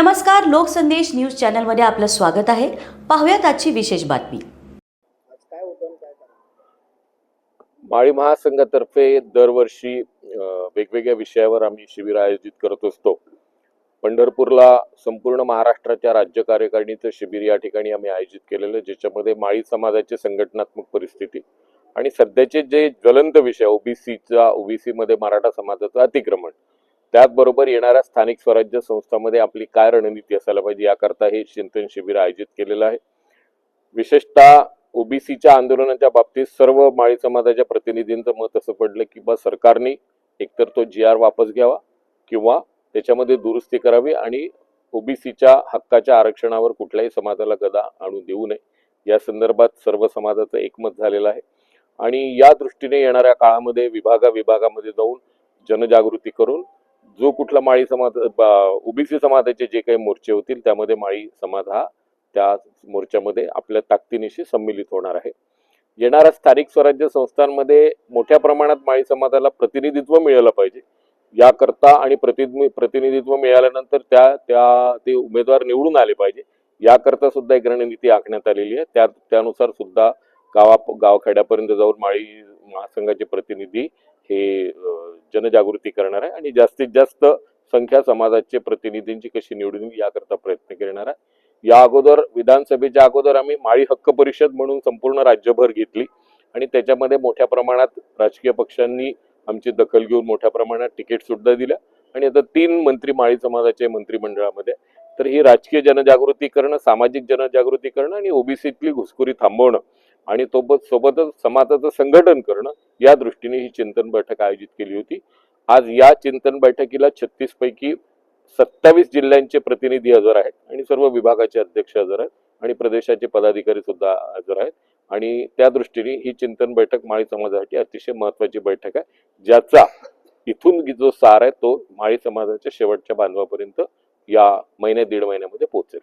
नमस्कार लोकसंदेश न्यूज चॅनलमध्ये आपलं स्वागत आहे. पाहुयात आजची विशेष बातमी. माळी महासंघातर्फे दरवर्षी वेगवेगळ्या विषयावर आम्ही शिबिर आयोजित करत असतो. पंढरपूरला संपूर्ण महाराष्ट्राच्या राज्य कार्यकारिणीचं शिबिर या ठिकाणी आम्ही आयोजित केलेलं ज्याच्यामध्ये माळी समाजाची संघटनात्मक परिस्थिती आणि सध्याचे जे ज्वलंत विषय ओबीसीचा ओबीसी मध्ये मराठा समाजाचं अतिक्रमण. त्याचबरोबर येणाऱ्या स्थानिक स्वराज्य संस्थांमध्ये आपली काय रणनीती असायला पाहिजे याकरता हे चिंतन शिबिर आयोजित केलेलं आहे. विशेषतः ओबीसीच्या आंदोलनाच्या बाबतीत सर्व माळी समाजाच्या प्रतिनिधींचं मत असं पडलं की बा सरकारने एकतर तो जी आर वापस घ्यावा किंवा त्याच्यामध्ये दुरुस्ती करावी आणि ओबीसीच्या हक्काच्या आरक्षणावर कुठल्याही समाजाला गदा आणून देऊ नये. या संदर्भात सर्व समाजाचं एकमत झालेलं आहे. आणि या दृष्टीने येणाऱ्या काळामध्ये विभागा विभागामध्ये जाऊन जनजागृती करून जो कुठला माळी समाज ओबीसी समाजाचे जे काही मोर्चे होतील त्यामध्ये माळी समाज हा त्या मोर्चामध्ये आपल्या ताकदीनिशी सम्मिलित होणार आहे. येणाऱ्या स्थानिक स्वराज्य संस्थांमध्ये मोठ्या प्रमाणात माळी समाजाला प्रतिनिधित्व मिळालं पाहिजे. याकरता आणि प्रति प्रतिनिधित्व मिळाल्यानंतर त्या त्या ते उमेदवार निवडून आले पाहिजे. याकरता सुद्धा एक रणनीती आखण्यात आलेली आहे. त्या त्यानुसार सुद्धा गावा गावखेड्यापर्यंत जाऊन माळी महासंघाचे प्रतिनिधी हे जनजागृती करणार आहे आणि जास्तीत जास्त संख्या समाजाचे प्रतिनिधींची कशी निवडून येईल याकरता प्रयत्न करणार आहे. या अगोदर विधानसभेच्या अगोदर आम्ही माळी हक्क परिषद म्हणून संपूर्ण राज्यभर घेतली आणि त्याच्यामध्ये मोठ्या प्रमाणात राजकीय पक्षांनी आमची दखल घेऊन मोठ्या प्रमाणात तिकीट सुद्धा दिल्या आणि आता तीन मंत्री माळी समाजाचे मंत्रिमंडळामध्ये तर ही राजकीय जनजागृती करणं सामाजिक जनजागृती करणं आणि ओबीसीतली घुसखोरी थांबवणं आणि तोबत सोबतच समाजाचं संघटन करणं या दृष्टीने ही चिंतन बैठक आयोजित केली होती. आज या चिंतन बैठकीला छत्तीस पैकी सत्तावीस जिल्ह्यांचे प्रतिनिधी हजर आहेत आणि सर्व विभागाचे अध्यक्ष हजर आहेत आणि प्रदेशाचे पदाधिकारी सुद्धा हजर आहेत. आणि त्या दृष्टीने ही चिंतन बैठक माळी समाजासाठी अतिशय महत्वाची बैठक आहे ज्याचा इथून जो सार आहे तो माळी समाजाच्या शेवटच्या बांधवापर्यंत या महिन्या दीड महिन्यामध्ये पोहोचेल.